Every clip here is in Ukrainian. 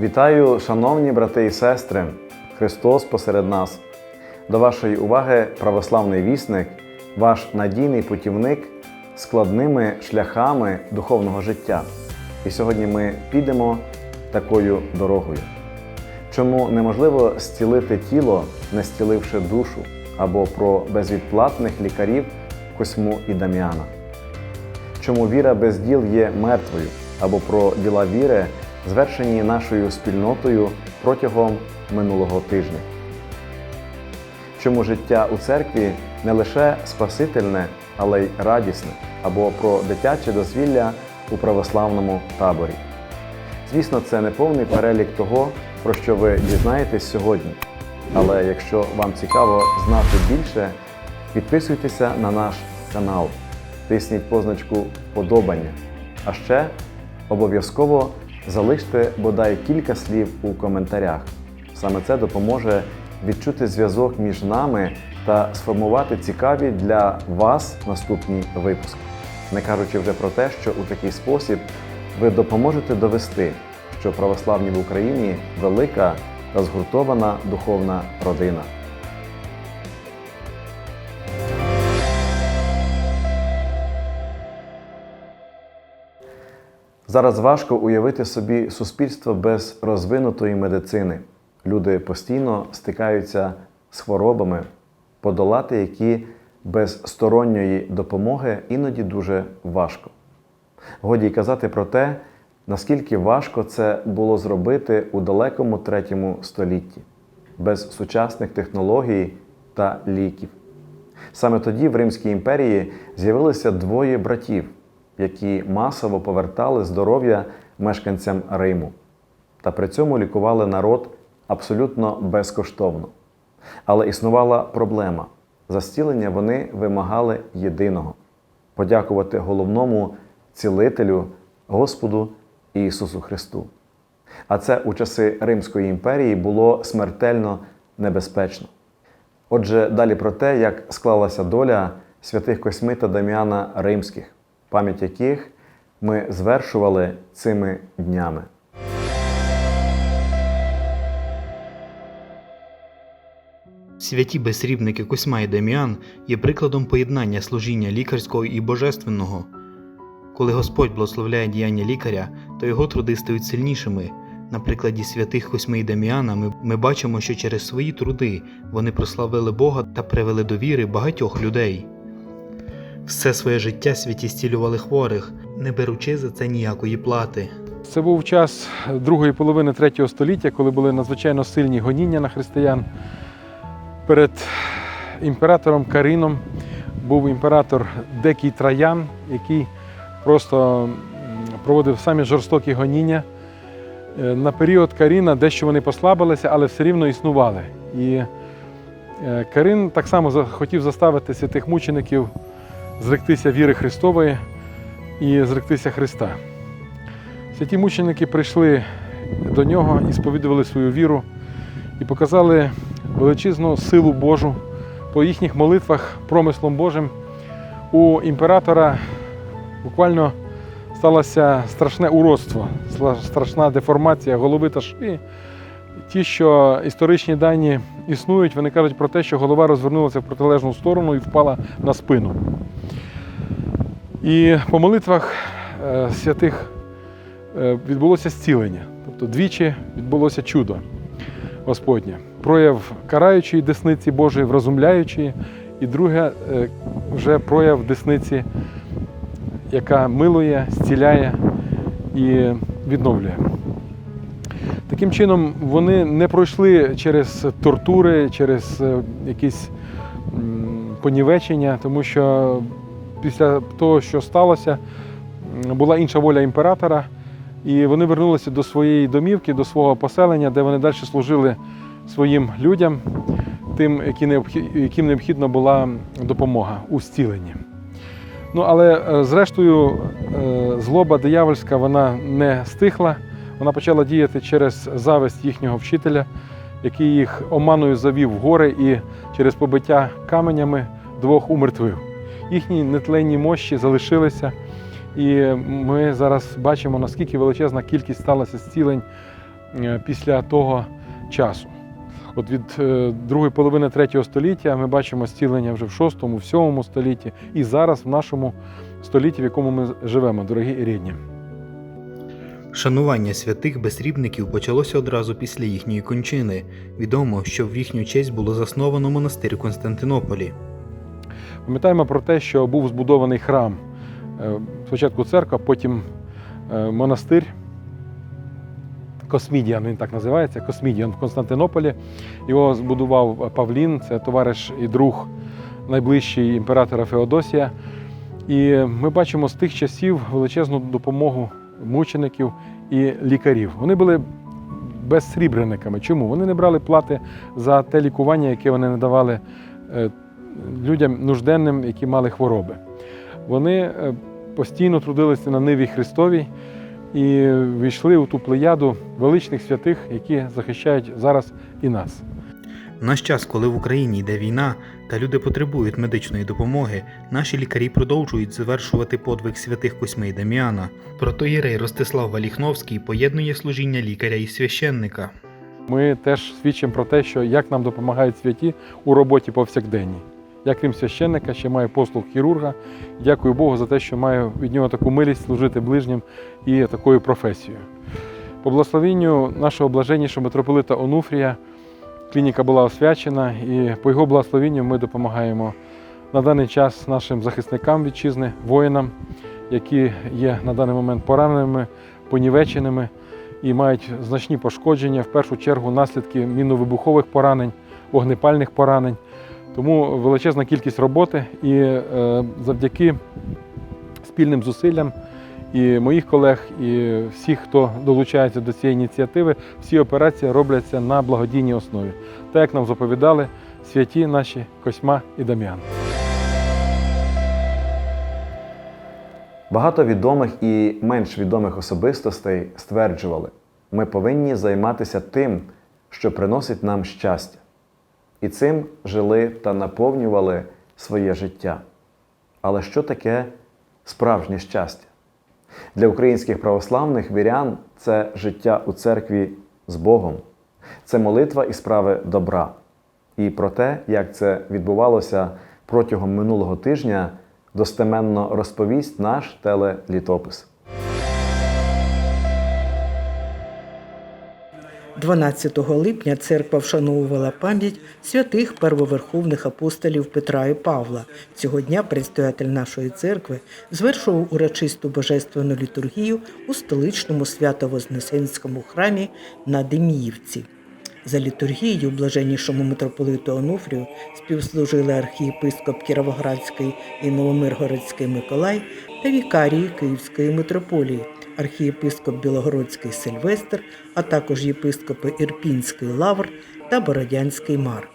Вітаю, шановні брати і сестри! Христос посеред нас. До вашої уваги православний вісник, ваш надійний путівник складними шляхами духовного життя. І сьогодні ми підемо такою дорогою. Чому неможливо зцілити тіло, не зціливши душу, або про безвідплатних лікарів Косьму і Дам'яна? Чому віра без діл є мертвою, або про діла віри, звершені нашою спільнотою протягом минулого тижня? Чому життя у церкві не лише спасительне, але й радісне, або про дитяче дозвілля у православному таборі? Звісно, це не повний перелік того, про що ви дізнаєтесь сьогодні. Але якщо вам цікаво знати більше, підписуйтеся на наш канал, тисніть позначку Подобання. А ще обов'язково залиште бодай кілька слів у коментарях. Саме це допоможе відчути зв'язок між нами та сформувати цікаві для вас наступні випуски. Не кажучи вже про те, що у такий спосіб ви допоможете довести, що православні в Україні велика та згуртована духовна родина. Зараз важко уявити собі суспільство без розвинутої медицини. Люди постійно стикаються з хворобами, подолати які без сторонньої допомоги іноді дуже важко. Годі й казати про те, наскільки важко це було зробити у далекому третьому столітті, без сучасних технологій та ліків. Саме тоді в Римській імперії з'явилися двоє братів, які масово повертали здоров'я мешканцям Риму, та при цьому лікували народ абсолютно безкоштовно. Але існувала проблема. За зцілення вони вимагали єдиного подякувати головному цілителю Господу Ісусу Христу. А це у часи Римської імперії було смертельно небезпечно. Отже, далі про те, як склалася доля святих Косьми та Дам'яна Римських, пам'ять яких ми звершували цими днями. Святі безсрібники Косьма і Дем'ян є прикладом поєднання служіння лікарського і божественного. Коли Господь благословляє діяння лікаря, то його труди стають сильнішими. На прикладі святих Косьми і Дем'яна ми, ми бачимо, що через свої труди вони прославили Бога та привели до віри багатьох людей. Все своє життя святі зцілювали хворих, не беручи за це ніякої плати. Це був час другої половини третього століття, коли були надзвичайно сильні гоніння на християн. Перед імператором Карином був імператор Декій Траян, який просто проводив самі жорстокі гоніння. Е, На період Каріна дещо вони послабилися, але все рівно існували. І е, Карин так само хотів заставити святих мучеників зректися віри Христової і зректися Христа. Святі мученики прийшли до нього і сповідували свою віру і показали величезну силу Божу по їхніх молитвах промислом Божим. У імператора буквально сталося страшне уродство, страшна деформація голови та шиї. Ті, що історичні дані існують, вони кажуть про те, що голова розвернулася в протилежну сторону і впала на спину. І по молитвах е, святих е, відбулося зцілення. Тобто двічі відбулося чудо Господнє. Прояв караючої десниці Божої, вразумляючої, і друге е, вже прояв десниці, яка милує, зціляє і відновлює. Таким чином, вони не пройшли через тортури, через е, якісь понівечення, тому що після того, що сталося, була інша воля імператора, і вони вернулися до своєї домівки, до свого поселення, де вони далі служили своїм людям, тим, яким необхідна була допомога у зціленні. Ну, але е, зрештою, е, злоба диявольська вона не стихла. Вона почала діяти через зависть їхнього вчителя, який їх оманою завів в гори і через побиття каменями двох умертвив. Їхні нетленні мощі залишилися, і ми зараз бачимо, наскільки величезна кількість сталося зцілень е, після того часу. От від е, другої половини третього століття ми бачимо зцілення вже в шостому, в сьомому столітті і зараз в нашому столітті, в якому ми живемо, дорогі рідні. Шанування святих безсрібників почалося одразу після їхньої кончини. Відомо, що в їхню честь було засновано монастир Константинополі. Пам'ятаємо про те, що був збудований храм. Е, Спочатку церква, потім е, монастир. Космідіан, він так називається, Космідіан в Константинополі. Його збудував Павлін, це товариш і друг найближчий імператора Феодосія. І ми бачимо з тих часів величезну допомогу мучеників і лікарів. Вони були безсрібрениками. Чому? Вони не брали плати за те лікування, яке вони надавали е, людям нужденним, які мали хвороби. Вони е, постійно трудилися на ниві Христовій і війшли у ту плеяду величних святих, які захищають зараз і нас. Наш час, коли в Україні йде війна та люди потребують медичної допомоги, наші лікарі продовжують завершувати подвиг святих Косьми і Даміана. Протоєрей Ростислав Валіхновський поєднує служіння лікаря і священника. Ми теж свідчимо про те, що як нам допомагають святі у роботі повсякденній. Я, крім священника, ще маю послуг хірурга. Дякую Богу за те, що маю від нього таку милість служити ближнім і такою професією. По благословенню нашого блаженнішого митрополита Онуфрія клініка була освячена, і по його благословенню ми допомагаємо на даний час нашим захисникам вітчизни, воїнам, які є на даний момент пораненими, понівеченими і мають значні пошкодження, в першу чергу наслідки мінно-вибухових поранень, вогнепальних поранень. Тому величезна кількість роботи і е, завдяки спільним зусиллям і моїх колег, і всіх, хто долучається до цієї ініціативи, всі операції робляться на благодійній основі. Так як нам заповідали святі наші Косьма і Дам'ян. Багато відомих і менш відомих особистостей стверджували, ми повинні займатися тим, що приносить нам щастя. І цим жили та наповнювали своє життя. Але що таке справжнє щастя? Для українських православних вірян це життя у церкві з Богом, це молитва і справи добра. І про те, як це відбувалося протягом минулого тижня, достеменно розповість наш телелітопис. 12 липня церква вшановувала пам'ять святих первоверховних апостолів Петра і Павла. Цього дня предстоятель нашої церкви звершував урочисту божественну літургію у столичному свято-вознесенському храмі на Деміївці. За літургією блаженнішому митрополиту Онуфрію співслужили архієпископ Кіровоградський і Новомиргородський Миколай та вікарії Київської митрополії, архієпископ Білогородський Сильвестр, а також єпископи Ірпінський Лавр та Бородянський Марк.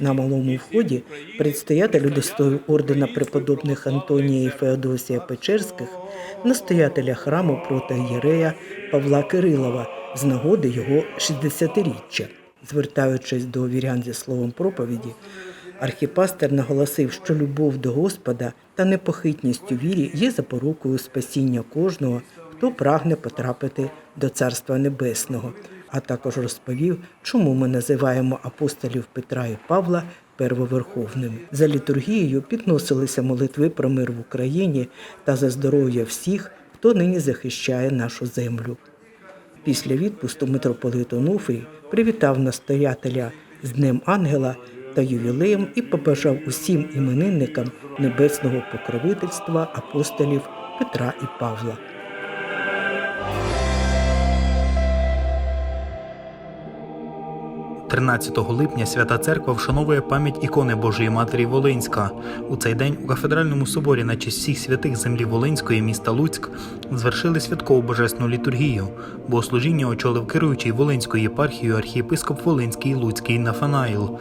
На малому вході предстоятель удостоїв ордена преподобних Антонія і Феодосія Печерських, настоятеля храму протоієрея Павла Кирилова з нагоди його 60-річчя. Звертаючись до вірян зі словом проповіді, архіпастер наголосив, що любов до Господа та непохитність у вірі є запорукою спасіння кожного, хто прагне потрапити до Царства Небесного, а також розповів, чому ми називаємо апостолів Петра і Павла первоверховними. За літургією підносилися молитви про мир в Україні та за здоров'я всіх, хто нині захищає нашу землю. Після відпусту митрополит Онуфрій привітав настоятеля з Днем Ангела та ювілеєм і побажав усім іменинникам небесного покровительства апостолів Петра і Павла. – 13 липня Свята Церква вшановує пам'ять ікони Божої Матері Волинська. У цей день у кафедральному соборі на честь всіх святих землі Волинської міста Луцьк звершили святкову божественну літургію. Богослужіння очолив керуючий Волинською єпархією архієпископ Волинський Луцький Нафанаїл.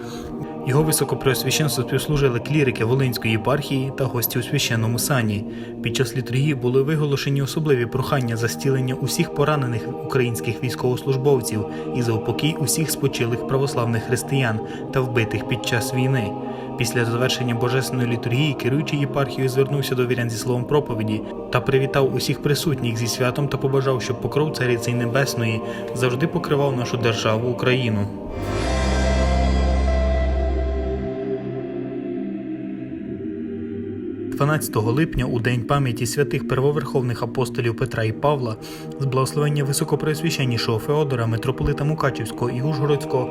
Його високопреосвященство співслужили клірики Волинської єпархії та гості у священному сані. Під час літургії були виголошені особливі прохання за стілення усіх поранених українських військовослужбовців і за упокій усіх спочилих православних християн та вбитих під час війни. Після завершення божественної літургії керуючий єпархією звернувся до вірян зі словом проповіді та привітав усіх присутніх зі святом та побажав, щоб покров Цариці Небесної завжди покривав нашу державу Україну. – 12 липня, у день пам'яті святих первоверховних апостолів Петра і Павла, з благословення високопреосвященнішого Феодора, митрополита Мукачівського і Ужгородського,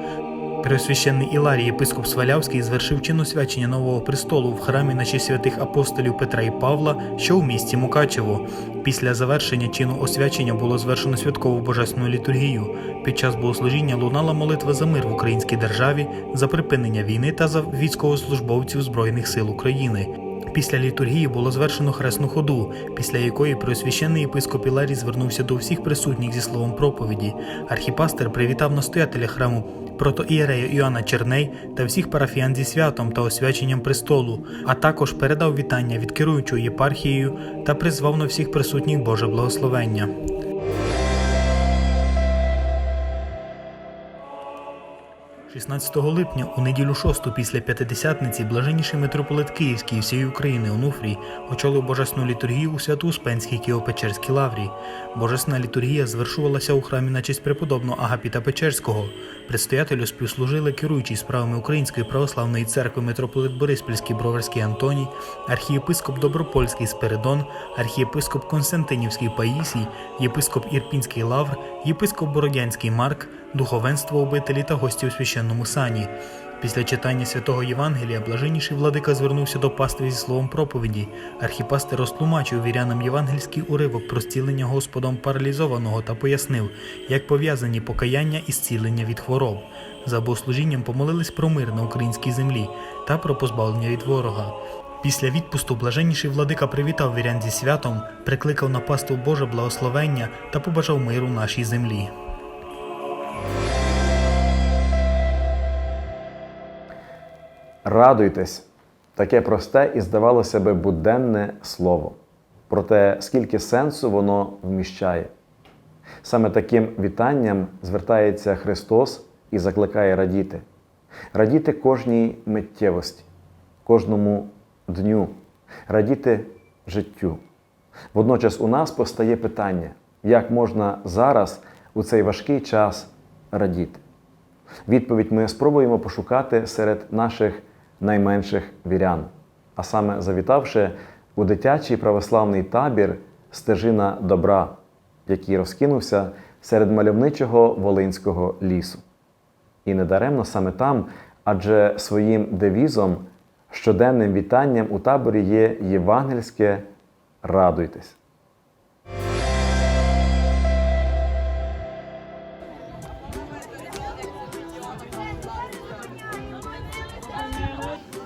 Преосвященний Іларій, єпископ Свалявський, звершив чин нового престолу в храмі на честь святих апостолів Петра і Павла, що в місті Мукачево. Після завершення чину освячення було звершено святкову божественну літургію. Під час богослужіння лунала молитва за мир в українській державі, за припинення війни та за військовослужбовців Збройних сил України. Після літургії було звершено хресну ходу, після якої просвященний єпископ Іларій звернувся до всіх присутніх зі словом проповіді. Архіпастер привітав настоятеля храму протоієрея Іоанна Черней та всіх парафіян зі святом та освяченням престолу, а також передав вітання від керуючої єпархією та призвав на всіх присутніх Боже благословення. – 16 липня у неділю 6 після П'ятидесятниці блаженніший митрополит Київський і всієї України Онуфрій очолив божесну літургію у Свято-Успенській Києво-Печерській лаврі. Божесна літургія звершувалася у храмі на честь преподобного Агапіта Печерського. Предстоятелю співслужили керуючий справами Української православної церкви митрополит Бориспільський Броварський Антоній, архієпископ Добропольський Спиридон, архієпископ Константинівський Паїсій, єпископ Ірпінський Лавр, єпископ Бородянський Марк, духовенство обителі та гості у священному сані. Після читання святого Євангелія блаженніший владика звернувся до пастиря зі словом проповіді. Архіпастир розтлумачив вірянам євангельський уривок про зцілення Господом паралізованого та пояснив, як пов'язані покаяння і зцілення від хвороб. За богослужінням помолились про мир на українській землі та про позбавлення від ворога. Після відпусту блаженніший владика привітав вірян зі святом, прикликав на пасту Боже благословення та побажав миру нашій землі. Радуйтесь, таке просте і, здавалося би, буденне слово. Проте скільки сенсу воно вміщає. Саме таким вітанням звертається Христос і закликає радіти. Радіти кожній миттєвості, кожному дню, радіти життю. Водночас у нас постає питання, як можна зараз у цей важкий час радіти. Відповідь ми спробуємо пошукати серед наших найменших вірян, а саме завітавши у дитячий православний табір Стежина добра, який розкинувся серед мальовничого Волинського лісу. І недаремно саме там, адже своїм девізом, щоденним вітанням у таборі є євангельське радуйтесь.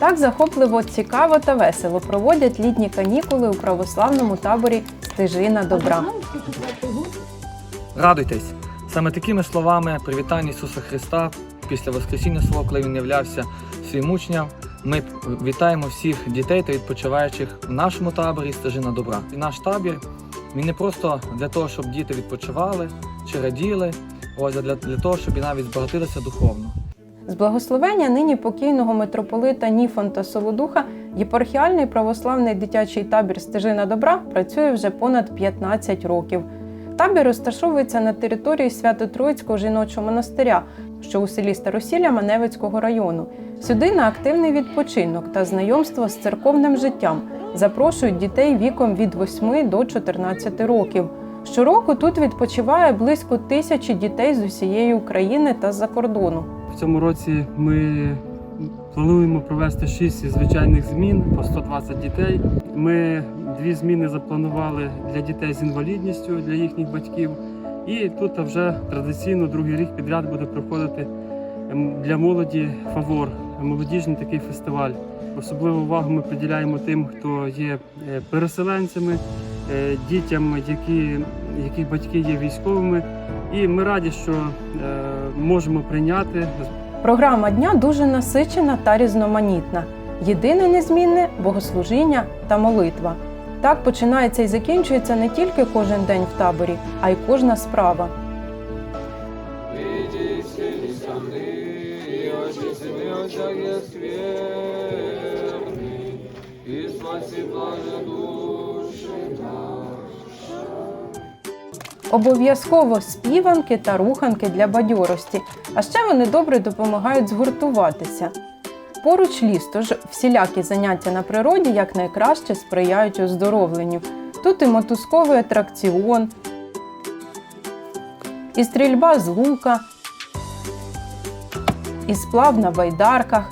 Так захопливо, цікаво та весело проводять літні канікули у православному таборі Стежина добра. Радуйтесь! Саме такими словами привітання Ісуса Христа після Воскресіння свого, коли Він являвся своїм учням. Ми вітаємо всіх дітей та відпочиваючих в нашому таборі Стежина добра. І наш табір він не просто для того, щоб діти відпочивали чи раділи, ось а для, для того, щоб і навіть збагатилися духовно. З благословення нині покійного митрополита Ніфонта Солодуха єпархіальний православний дитячий табір Стежина добра працює вже понад 15 років. Табір розташовується на території Свято-Троїцького жіночого монастиря, що у селі Старосілля Маневицького району. Сюди на активний відпочинок та знайомство з церковним життям запрошують дітей віком від 8 до 14 років. Щороку тут відпочиває близько тисячі дітей з усієї України та з-за кордону. В цьому році ми Плануємо провести 6 звичайних змін по 120 дітей. Ми дві зміни запланували для дітей з інвалідністю, для їхніх батьків. І тут вже традиційно другий рік підряд буде проходити ем, для молоді фавор, молодіжний такий фестиваль. Особливу увагу ми приділяємо тим, хто є е, переселенцями, е, дітям, які, яких батьки є військовими. І ми раді, що е, можемо прийняти Програма дня дуже насичена та різноманітна. Єдине незмінне богослужіння та молитва. Так починається і закінчується не тільки кожен день в таборі, а й кожна справа. Обов'язково співанки та руханки для бадьорості, а ще вони добре допомагають згуртуватися. Поруч ліс, тож всілякі заняття на природі якнайкраще сприяють оздоровленню. Тут і мотузковий атракціон, і стрільба з лука, і сплав на байдарках,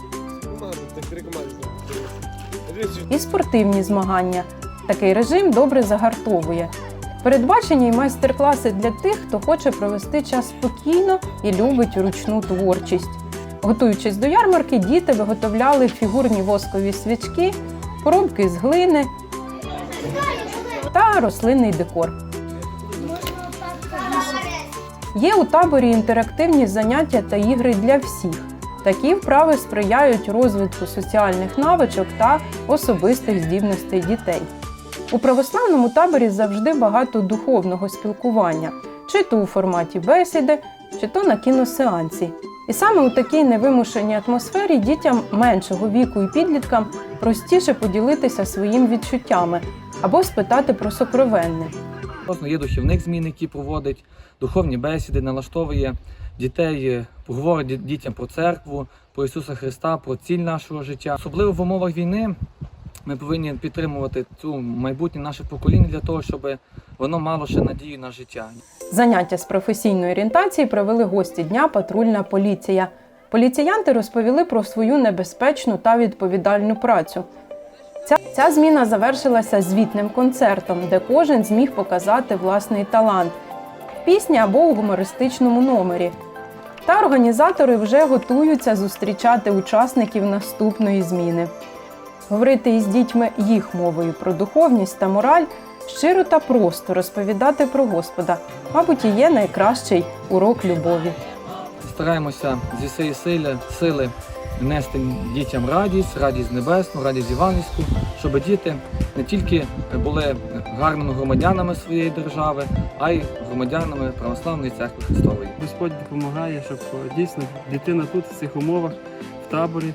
і спортивні змагання. Такий режим добре загартовує. Передбачені й майстер-класи для тих, хто хоче провести час спокійно і любить ручну творчість. Готуючись до ярмарки, діти виготовляли фігурні воскові свічки, поробки з глини та рослинний декор. Є у таборі інтерактивні заняття та ігри для всіх. Такі вправи сприяють розвитку соціальних навичок та особистих здібностей дітей. У православному таборі завжди багато духовного спілкування, чи то у форматі бесіди, чи то на кіносеансі. І саме у такій невимушеній атмосфері дітям меншого віку і підліткам простіше поділитися своїм відчуттями або спитати про сокровенне. Є духовник змін, який проводить духовні бесіди, налаштовує дітей, е, говорить дітям про церкву, про Ісуса Христа, про ціль нашого життя. Особливо в умовах війни ми повинні підтримувати цю майбутнє наше покоління для того, щоб воно мало ще надію на життя. Заняття з професійної орієнтації провели гості дня патрульна поліція. Поліціянти розповіли про свою небезпечну та відповідальну працю. Ця, ця зміна завершилася звітним концертом, де кожен зміг показати власний талант пісні або у гумористичному номері. Та організатори вже готуються зустрічати учасників наступної зміни. Говорити із дітьми їх мовою про духовність та мораль щиро та просто розповідати про Господа, мабуть, і є найкращий урок любові. Стараємося зі всієї сили, сили нести дітям радість, радість небесну, радість євангельську, щоб діти не тільки були гарними громадянами своєї держави, а й громадянами Православної церкви Христової. Господь допомагає, щоб дійсно дитина тут, в цих умовах, в таборі,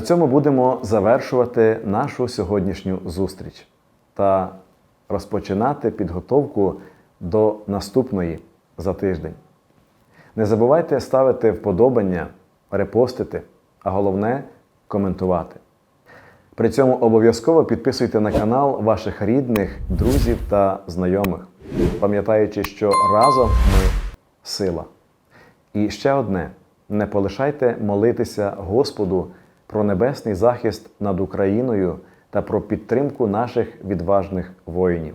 На цьому будемо завершувати нашу сьогоднішню зустріч та розпочинати підготовку до наступної за тиждень. Не забувайте ставити вподобання, репостити, а головне коментувати. При цьому обов'язково підписуйте на канал ваших рідних, друзів та знайомих, пам'ятаючи, що разом ми сила. І ще одне: не полишайте молитися Господу про небесний захист над Україною та про підтримку наших відважних воїнів.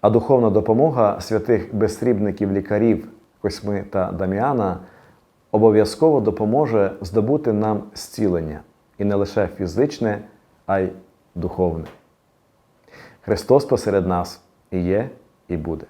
А духовна допомога святих безсрібників лікарів Косьми та Даміана обов'язково допоможе здобути нам зцілення і не лише фізичне, а й духовне. Христос посеред нас і є, і буде.